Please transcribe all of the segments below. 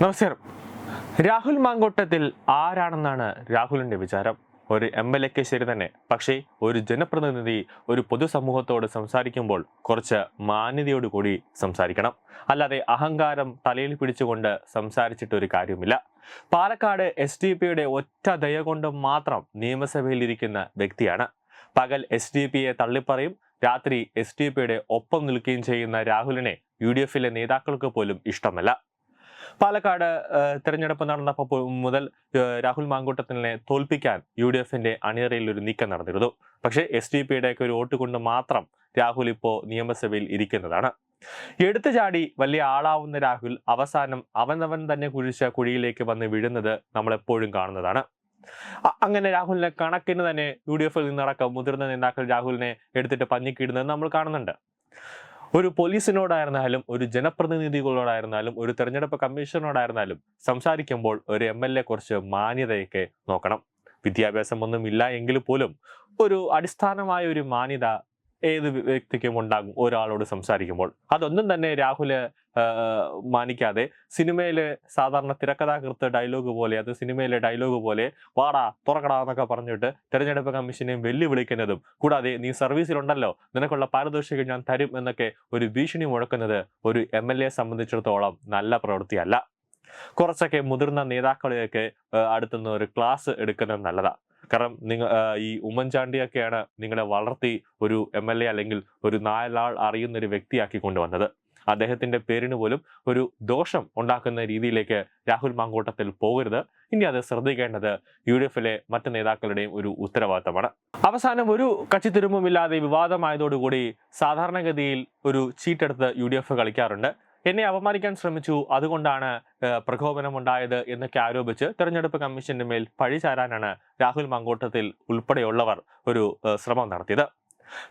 നമസ്കാരം. രാഹുൽ മാങ്കോട്ടത്തിൽ ആരാണെന്നാണ് രാഹുലിന്റെ വിചാരം? ഒരു എം എൽ എക്ക് ശരി തന്നെ. പക്ഷേ ഒരു ജനപ്രതിനിധി ഒരു പൊതുസമൂഹത്തോട് സംസാരിക്കുമ്പോൾ കുറച്ച് മാന്യതയോട് കൂടി സംസാരിക്കണം. അല്ലാതെ അഹങ്കാരം തലയിൽ പിടിച്ചുകൊണ്ട് സംസാരിച്ചിട്ടൊരു കാര്യമില്ല പാലക്കാട് എസ് ഡി പിയുടെ ഒറ്റ ദയ കൊണ്ട് മാത്രം നിയമസഭയിൽ ഇരിക്കുന്ന വ്യക്തിയാണ്. പകൽ എസ് ഡി പിയെ തള്ളിപ്പറയും രാത്രി എസ് ഡി പിയുടെ ഒപ്പം നിൽക്കുകയും ചെയ്യുന്ന രാഹുലിനെ യു ഡി എഫിലെ നേതാക്കൾക്ക് പോലും ഇഷ്ടമല്ല. പാലക്കാട് തിരഞ്ഞെടുപ്പ് നടന്നപ്പോൾ മുതൽ രാഹുൽ മാങ്കൂട്ടത്തിനെ തോൽപ്പിക്കാൻ യു ഡി എഫിന്റെ അണിയറയിൽ ഒരു നീക്കം നടന്നിരുന്നു. പക്ഷേ എസ് ഡി പിയുടെ ഒക്കെ ഒരു വോട്ട് കൊണ്ട് മാത്രം രാഹുൽ ഇപ്പോൾ നിയമസഭയിൽ ഇരിക്കുന്നതാണ്. എടുത്തു ചാടി വലിയ ആളാവുന്ന രാഹുൽ അവസാനം അവനവൻ തന്നെ കുഴിച്ച കുഴിയിലേക്ക് വന്ന് വിഴുന്നത് നമ്മൾ എപ്പോഴും കാണുന്നതാണ് അങ്ങനെ രാഹുലിനെ കണക്കിന് തന്നെ യു ഡി എഫിൽ നിന്നടക്കം മുതിർന്ന നേതാക്കൾ രാഹുലിനെ എടുത്തിട്ട് പഞ്ഞിക്കിടുന്നത് നമ്മൾ കാണുന്നുണ്ട്. ഒരു പോലീസിനോടായിരുന്നാലും ഒരു ജനപ്രതിനിധികളോടായിരുന്നാലും ഒരു തെരഞ്ഞെടുപ്പ് കമ്മീഷനോടായിരുന്നാലും സംസാരിക്കുമ്പോൾ ഒരു എം എൽ എ കുറച്ച് മാന്യതയൊക്കെ നോക്കണം. വിദ്യാഭ്യാസം ഒന്നും ഇല്ല എങ്കിൽ പോലും ഒരു അടിസ്ഥാനമായ ഒരു മാന്യത ഏത് വ്യ- വ്യക്തിക്കും ഉണ്ടാകും ഒരാളോട് സംസാരിക്കുമ്പോൾ. അതൊന്നും തന്നെ രാഹുൽ മാനിക്കാതെ സിനിമയിലെ സാധാരണ തിരക്കഥാകൃത്ത് ഡയലോഗ് പോലെ അത് സിനിമയിലെ ഡയലോഗ് പോലെ വാടാ തുറക്കടാ എന്നൊക്കെ പറഞ്ഞിട്ട് തെരഞ്ഞെടുപ്പ് കമ്മീഷനെയും വെല്ലുവിളിക്കുന്നതും. കൂടാതെ നീ സർവീസിലുണ്ടല്ലോ നിനക്കുള്ള പാരിതോഷികം ഞാൻ തരും എന്നൊക്കെ ഒരു ഭീഷണി മുഴക്കുന്നത് ഒരു എം എൽ എ സംബന്ധിച്ചിടത്തോളം നല്ല പ്രവൃത്തിയല്ല. കുറച്ചൊക്കെ മുതിർന്ന നേതാക്കളെയൊക്കെ അടുത്തുനിന്ന് ഒരു ക്ലാസ് എടുക്കുന്നത് നല്ലതാ. കാരണം നിങ്ങൾ ഈ ഉമ്മൻചാണ്ടിയൊക്കെയാണ് നിങ്ങളെ വളർത്തി ഒരു എം എൽ എ അല്ലെങ്കിൽ ഒരു നാലാൾ അറിയുന്ന ഒരു വ്യക്തിയാക്കി കൊണ്ടുവന്നത്. അദ്ദേഹത്തിന്റെ പേരിന് പോലും ഒരു ദോഷം ഉണ്ടാക്കുന്ന രീതിയിലേക്ക് രാഹുൽ മാങ്കോട്ടത്തിൽ പോകരുത്. ഇനി അത് ശ്രദ്ധിക്കേണ്ടത് യു ഡി എഫിലെ മറ്റ് നേതാക്കളുടെയും ഒരു ഉത്തരവാദിത്തമാണ്. അവസാനം ഒരു കക്ഷി തിരുമ്പുമില്ലാതെ വിവാദമായതോടുകൂടി സാധാരണഗതിയിൽ ഒരു ചീട്ടെടുത്ത് യു ഡി എഫ് കളിക്കാറുണ്ട്. എന്നെ അപമാനിക്കാൻ ശ്രമിച്ചു. അതുകൊണ്ടാണ് പ്രകോപനം പ്രകോപനമുണ്ടായത് എന്നൊക്കെ ആരോപിച്ച് തെരഞ്ഞെടുപ്പ് കമ്മീഷന്റെ മേൽ പഴി ചാരാനാണ് രാഹുൽ മങ്കോട്ടത്തിൽ ഉൾപ്പെടെയുള്ളവർ ഒരു ശ്രമം നടത്തിയത്.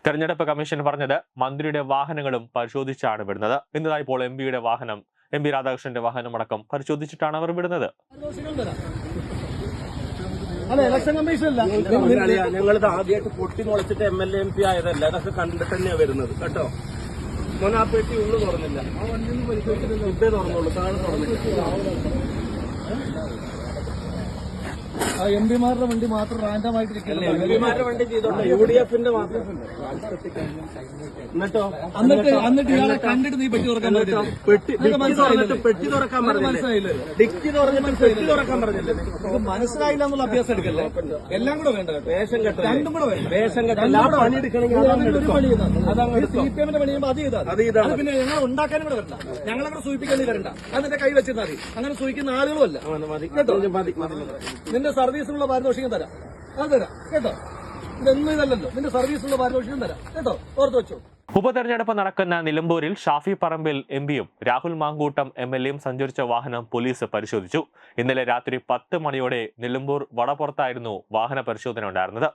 തെരഞ്ഞെടുപ്പ് കമ്മീഷൻ പറഞ്ഞത് മന്ത്രിയുടെ വാഹനങ്ങളും പരിശോധിച്ചാണ് വിടുന്നത്. എന്നതായി ഇപ്പോൾ എം പിയുടെ വാഹനം എം പി രാധാകൃഷ്ണന്റെ വാഹനമടക്കം പരിശോധിച്ചിട്ടാണ് അവർ വിടുന്നത്. അല്ല ഇലക്ഷൻ കമ്മീഷൻ അല്ല. ഞങ്ങളിത് ആദ്യമായിട്ട് പൊട്ടി മുളച്ചിട്ട് M L A M P ആയതല്ല. അതൊക്കെ കണ്ടിട്ട് തന്നെയാണ് വരുന്നത്. കേട്ടോ? മോനെ ആ പെട്ടി ഉള്ളു തുറന്നില്ല. തുറന്നുള്ളൂ തുറന്നില്ല ആ എം പിമാരുടെ വണ്ടി മാത്രം താഴെ ആയിട്ട് എം പിമാരുടെ വണ്ടി ചെയ്തോട്ടെ യു ഡി എഫിന്റെ മാത്രം. എന്നിട്ടോ? എന്നിട്ട്? എന്നിട്ട് ഇയാളെ കണ്ടിട്ട് നീ പെട്ടി തുറക്കാൻ പറ്റില്ല പെട്ടി തുറക്കാൻ മനസ്സിലായില്ലേ? ഡിക്കി തുറന്നിട്ട് പെട്ടി തുറക്കാൻ പറഞ്ഞില്ലേ? മനസ്സിലായില്ല എന്നുള്ള അഭ്യാസം എടുക്കല്ലേ? എല്ലാം കൂടെ വേണ്ട കേട്ടോ. വേഷം കെട്ട. രണ്ടും കൂടെ വേണ്ട. വേഷം കെട്ടല്ല ആ പണി എടുക്കണമെങ്കിൽ ഇത് അതങ്ങ് ഒരു എടുത്തോ. പണി ചെയ്താൽ മതി. അതങ്ങ് ഈ എടുത്തോ. സി പി എമ്മിന്റെ പണി ചെയ്യുമ്പോൾ അത് ചെയ്താൽ അത് പിന്നെ ഞങ്ങൾ ഉണ്ടാക്കാനും കൂടെ വരണ്ട. ഞങ്ങളങ്ങനെ സൂചിപ്പിക്കാൻ വരണ്ട. അതിന്റെ നിന്റെ കൈ വെച്ചിരുന്നാൽ മതി. അങ്ങനെ സൂചിക്കുന്ന ആളുകളും അല്ല. കേട്ടോ? നിന്റെ സർവീസിനുള്ള പാരിതോഷികം തരാം. അത് തരാം. കേട്ടോ? ഇതൊന്നും ഇതല്ലല്ലോ. നിന്റെ സർവീസിനുള്ള പാരിതോഷികം തരാം. കേട്ടോ? ഓർത്ത് വെച്ചോ. ഉപതെരഞ്ഞെടുപ്പ് നടക്കുന്ന നിലമ്പൂരിൽ ഷാഫി പറമ്പിൽ എം പിയും രാഹുൽ മാങ്കൂട്ടം എം എൽ എയും സഞ്ചരിച്ച വാഹനം പോലീസ് പരിശോധിച്ചു. ഇന്നലെ രാത്രി പത്ത് മണിയോടെ നിലമ്പൂർ വടപ്പുറത്തായിരുന്നു വാഹന പരിശോധന ഉണ്ടായിരുന്നത്.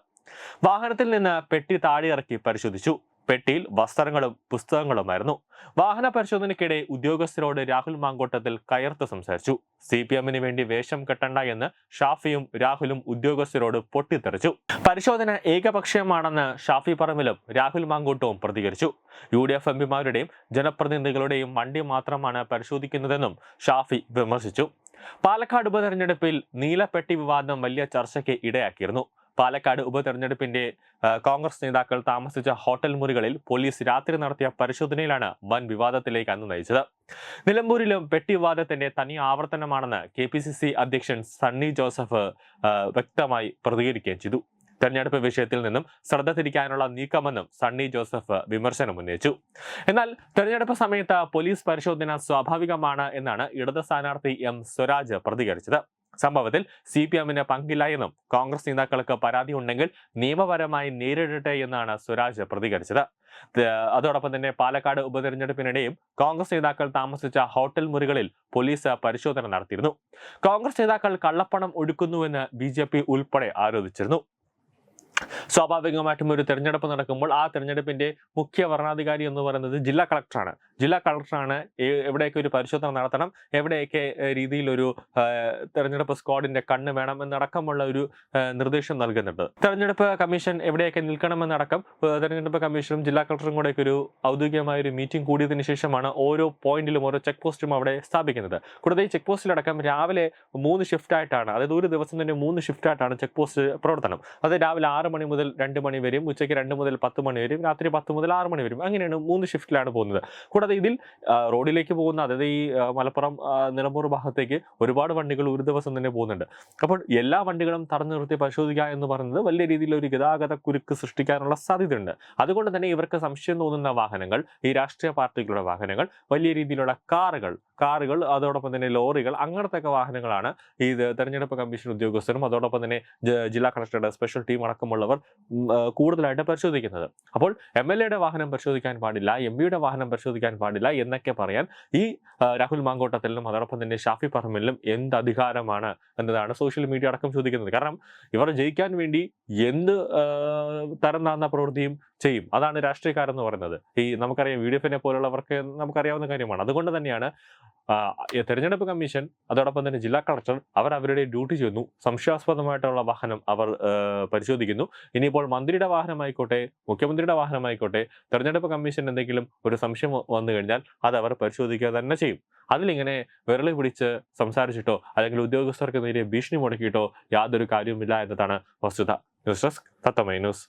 വാഹനത്തിൽ നിന്ന് പെട്ടി താഴെയിറക്കി പരിശോധിച്ചു. പെട്ടിയിൽ വസ്ത്രങ്ങളും പുസ്തകങ്ങളുമായിരുന്നു. വാഹന പരിശോധനയ്ക്കിടെ ഉദ്യോഗസ്ഥരോട് രാഹുൽ മാങ്കോട്ടത്തിൽ കയർത്ത് സംസാരിച്ചു. സി പി എമ്മിന് വേണ്ടി വേഷം കെട്ടണ്ട എന്ന് ഷാഫിയും രാഹുലും ഉദ്യോഗസ്ഥരോട് പൊട്ടിത്തെറിച്ചു. പരിശോധന ഏകപക്ഷീയമാണെന്ന് ഷാഫി പറമ്പിലും രാഹുൽ മാങ്കോട്ടവും പ്രതികരിച്ചു. യു ഡി എഫ് എംപിമാരുടെയും ജനപ്രതിനിധികളുടെയും വണ്ടി മാത്രമാണ് പരിശോധിക്കുന്നതെന്നും ഷാഫി വിമർശിച്ചു. പാലക്കാട് ഉപതെരഞ്ഞെടുപ്പിൽ നീലപ്പെട്ടി വിവാദം വലിയ ചർച്ചയ്ക്ക് ഇടയാക്കിയിരുന്നു. പാലക്കാട് ഉപതെരഞ്ഞെടുപ്പിന്റെ കോൺഗ്രസ് നേതാക്കൾ താമസിച്ച ഹോട്ടൽ മുറികളിൽ പോലീസ് രാത്രി നടത്തിയ പരിശോധനയിലാണ് വൻ വിവാദത്തിലേക്ക് അന്ന് നയിച്ചത്. നിലമ്പൂരിലും പെട്ടി വിവാദത്തിന്റെ തനി ആവർത്തനമാണെന്ന് കെ അധ്യക്ഷൻ സണ്ണി ജോസഫ് വ്യക്തമായി പ്രതികരിക്കുകയും ചെയ്തു. തെരഞ്ഞെടുപ്പ് വിഷയത്തിൽ നിന്നും ശ്രദ്ധ തിരിക്കാനുള്ള നീക്കമെന്നും സണ്ണി ജോസഫ് വിമർശനം ഉന്നയിച്ചു. എന്നാൽ തെരഞ്ഞെടുപ്പ് സമയത്ത് പോലീസ് പരിശോധന സ്വാഭാവികമാണ് എന്നാണ് ഇടത് സ്ഥാനാർത്ഥി എം. സ്വരാജ് പ്രതികരിച്ചത്. സംഭവത്തിൽ സി പി എമ്മിന് പങ്കില്ല എന്നും കോൺഗ്രസ് നേതാക്കൾക്ക് പരാതി ഉണ്ടെങ്കിൽ നിയമപരമായി നേരിടട്ടെ എന്നാണ് സ്വരാജ് പ്രതികരിച്ചത്. അതോടൊപ്പം തന്നെ പാലക്കാട് ഉപതെരഞ്ഞെടുപ്പിനിടെയും കോൺഗ്രസ് നേതാക്കൾ താമസിച്ച ഹോട്ടൽ മുറികളിൽ പോലീസ് പരിശോധന നടത്തിയിരുന്നു. കോൺഗ്രസ് നേതാക്കൾ കള്ളപ്പണം ഒഴുക്കുന്നുവെന്ന് ബി ഉൾപ്പെടെ ആരോപിച്ചിരുന്നു. സ്വാഭാവികമായിട്ടും ഒരു തെരഞ്ഞെടുപ്പ് നടക്കുമ്പോൾ ആ തെരഞ്ഞെടുപ്പിന്റെ മുഖ്യ വരണാധികാരി എന്ന് പറയുന്നത് ജില്ലാ കളക്ടറാണ്. ജില്ലാ കളക്ടറാണ് എവിടെയൊക്കെ ഒരു പരിശോധന നടത്തണം എവിടെയൊക്കെ രീതിയിൽ ഏഹ്, തെരഞ്ഞെടുപ്പ് സ്ക്വാഡിന്റെ കണ്ണ് വേണം എന്നടക്കമുള്ള ഒരു നിർദ്ദേശം നൽകുന്നുണ്ട്. തെരഞ്ഞെടുപ്പ് കമ്മീഷൻ എവിടെയൊക്കെ നിൽക്കണമെന്നടക്കം തെരഞ്ഞെടുപ്പ് കമ്മീഷനും ജില്ലാ കളക്ടറും കൂടെയൊക്കെ ഒരു ഔദ്യോഗികമായ ഒരു മീറ്റിംഗ് കൂടിയതിനു ശേഷമാണ് ഓരോ പോയിന്റിലും ഓരോ ചെക്ക് പോസ്റ്റും അവിടെ സ്ഥാപിക്കുന്നത്. കൂടാതെ ഈ ചെക്ക് പോസ്റ്റിലടക്കം രാവിലെ മൂന്ന് ഷിഫ്റ്റായിട്ടാണ് അതായത് ഒരു ദിവസം തന്നെ മൂന്ന് ഷിഫ്റ്റായിട്ടാണ് ചെക്ക് പോസ്റ്റ് പ്രവർത്തനം. അത് രാവിലെ ആറ് മണി മുതൽ രണ്ട് മണി വരെയും ഉച്ചയ്ക്ക് രണ്ട് മുതൽ പത്ത് മണി വരെയും രാത്രി പത്ത് മുതൽ ആറ് മണി വരെയും അങ്ങനെയാണ് മൂന്ന് ഷിഫ്റ്റിലാണ് പോകുന്നത്. കൂടാതെ ഇതിൽ റോഡിലേക്ക് പോകുന്ന അതായത് ഈ മലപ്പുറം നിലമ്പൂർ ഭാഗത്തേക്ക് ഒരുപാട് വണ്ടികൾ ഒരു ദിവസം തന്നെ പോകുന്നുണ്ട്. അപ്പോൾ എല്ലാ വണ്ടികളും തടഞ്ഞു നിർത്തി പരിശോധിക്കുക എന്ന് പറയുന്നത് വലിയ രീതിയിൽ ഒരു ഗതാഗത കുരുക്ക് സൃഷ്ടിക്കാനുള്ള സാധ്യതയുണ്ട്. അതുകൊണ്ട് തന്നെ ഇവർക്ക് സംശയം തോന്നുന്ന വാഹനങ്ങൾ ഈ രാഷ്ട്രീയ പാർട്ടികളുടെ വാഹനങ്ങൾ വലിയ രീതിയിലുള്ള കാറുകൾ കാറുകൾ അതോടൊപ്പം തന്നെ ലോറികൾ അങ്ങനത്തെ വാഹനങ്ങളാണ് ഈ തെരഞ്ഞെടുപ്പ് കമ്മീഷൻ ഉദ്യോഗസ്ഥരും അതോടൊപ്പം തന്നെ ജില്ലാ കളക്ടറുടെ സ്പെഷ്യൽ ടീം അടക്കമുള്ളവർ ഉം, ആ, കൂടുതലായിട്ട് പരിശോധിക്കുന്നത്. അപ്പോൾ എം എൽ എയുടെ വാഹനം പരിശോധിക്കാൻ പാടില്ല എം പിയുടെ വാഹനം പരിശോധിക്കാൻ പാടില്ല എന്നൊക്കെ പറയാൻ ഈ രാഹുൽ മാങ്കോട്ടത്തിലും അതോടൊപ്പം തന്നെ ഷാഫി പറമ്പിലും എന്ത് അധികാരമാണ് എന്നതാണ് സോഷ്യൽ മീഡിയ അടക്കം ചോദിക്കുന്നത്. കാരണം ഇവർ ജയിക്കാൻ വേണ്ടി എന്ത് തരം താന്ന പ്രവൃത്തിയും ചെയ്യും. അതാണ് രാഷ്ട്രീയക്കാരെന്ന് പറയുന്നത്. ഈ നമുക്കറിയാം വി ഡി എഫിനെ പോലുള്ളവർക്ക് നമുക്കറിയാവുന്ന കാര്യമാണ്. അതുകൊണ്ട് തന്നെയാണ് തെരഞ്ഞെടുപ്പ് കമ്മീഷൻ അതോടൊപ്പം തന്നെ ജില്ലാ കളക്ടർ അവർ അവരുടെ ഡ്യൂട്ടി ചെയ്യുന്നു. സംശയാസ്പദമായിട്ടുള്ള വാഹനം അവർ പരിശോധിക്കുന്നു. ഇനിയിപ്പോൾ മന്ത്രിയുടെ വാഹനമായിക്കോട്ടെ മുഖ്യമന്ത്രിയുടെ വാഹനമായിക്കോട്ടെ തെരഞ്ഞെടുപ്പ് കമ്മീഷൻ എന്തെങ്കിലും ഒരു സംശയം വന്നു കഴിഞ്ഞാൽ അത് അവർ പരിശോധിക്കുക തന്നെ ചെയ്യും. അതിലിങ്ങനെ വിരളി പിടിച്ച് സംസാരിച്ചിട്ടോ അല്ലെങ്കിൽ ഉദ്യോഗസ്ഥർക്ക് നേരെ ഭീഷണി മുടക്കിയിട്ടോ യാതൊരു കാര്യവുമില്ല എന്നതാണ് വസ്തുത. ന്യൂസ് ഡെസ്ക് തത്തമൈ ന്യൂസ്.